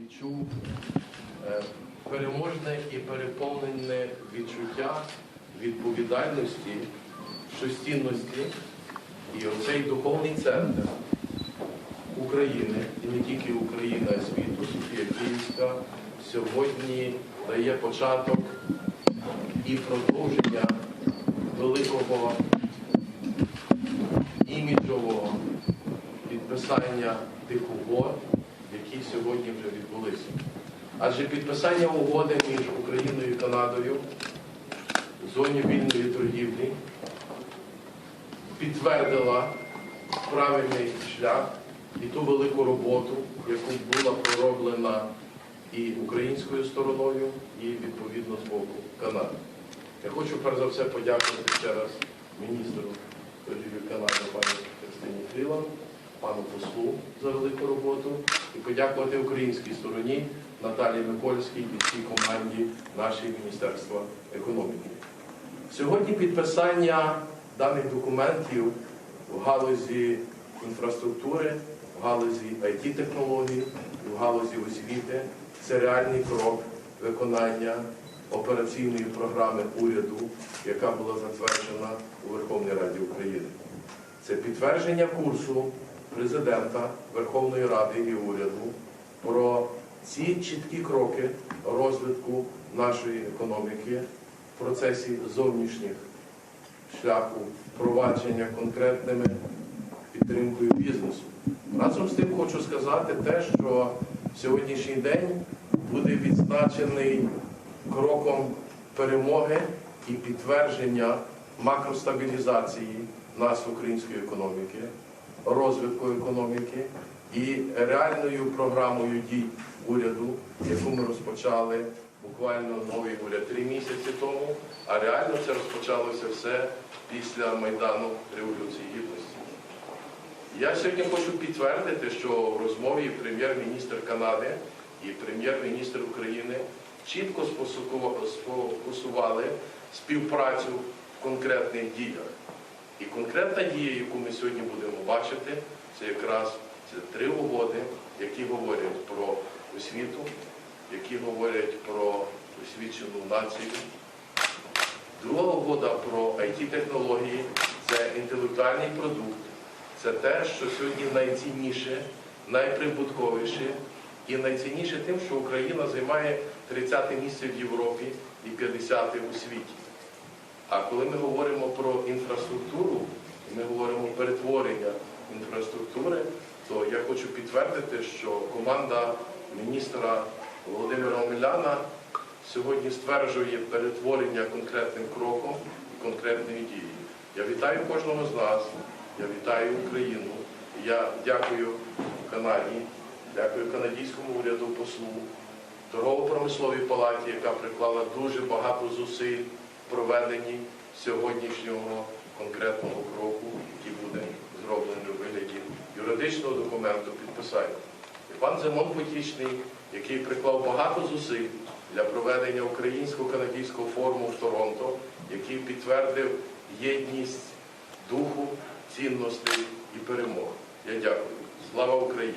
відчув е, переможне і переповнене відчуття відповідальності, щостінності і оцей духовний центр України, і не тільки України, а й світу, Софія Київська, сьогодні дає початок і продовження великого іміджового підписання тих угод, сьогодні вже відбулися. Адже підписання угоди між Україною і Канадою в зоні вільної торгівлі підтвердила правильний шлях і ту велику роботу, яку була пророблена і українською стороною, і відповідно з боку Канади. Я хочу перш за все подякувати ще раз міністру торгівлі Канади пані Христині Фріланд, пану послу за велику роботу і подякувати українській стороні Наталії Микольській і всій команді нашої Міністерства економіки. Сьогодні підписання даних документів в галузі інфраструктури, в галузі IT-технологій, в галузі освіти це реальний крок виконання операційної програми уряду, яка була затверджена у Верховній Раді України. Це підтвердження курсу президента Верховної Ради і уряду про ці чіткі кроки розвитку нашої економіки в процесі зовнішніх шляху впровадження конкретними підтримкою бізнесу. Разом з тим хочу сказати те, що сьогоднішній день буде відзначений кроком перемоги і підтвердження макростабілізації нас української економіки, розвитку економіки і реальною програмою дій уряду, яку ми розпочали буквально новий уряд три місяці тому, а реально це розпочалося все після Майдану Революції Гідності. Я сьогодні хочу підтвердити, що в розмові прем'єр-міністр Канади і прем'єр-міністр України чітко спосуку- співпрацю в конкретних діях. І конкретна дія, яку ми сьогодні будемо бачити, це якраз це три угоди, які говорять про освіту, які говорять про освічену націю. Друга угода про IT-технології це інтелектуальний продукт. Це те, що сьогодні найцінніше, найприбутковіше і найцінніше тим, що Україна займає 30 те місце в Європі і 50 те у світі. А коли ми говоримо про інфраструктуру, ми говоримо перетворення інфраструктури, то я хочу підтвердити, що команда міністра Володимира Омеляна сьогодні стверджує перетворення конкретним кроком і конкретною дією. Я вітаю кожного з нас, я вітаю Україну. Я дякую Канаді, дякую канадському уряду послу, торгово-промисловій палаті, яка приклала дуже багато зусиль проведенні сьогоднішнього конкретного кроку, який буде зроблений у вигляді юридичного документу підписання. І пан Зимон Потічний, який приклав багато зусиль для проведення українсько-канадського форуму в Торонто, який підтвердив єдність духу, цінностей і перемог. Я дякую. Слава Україні!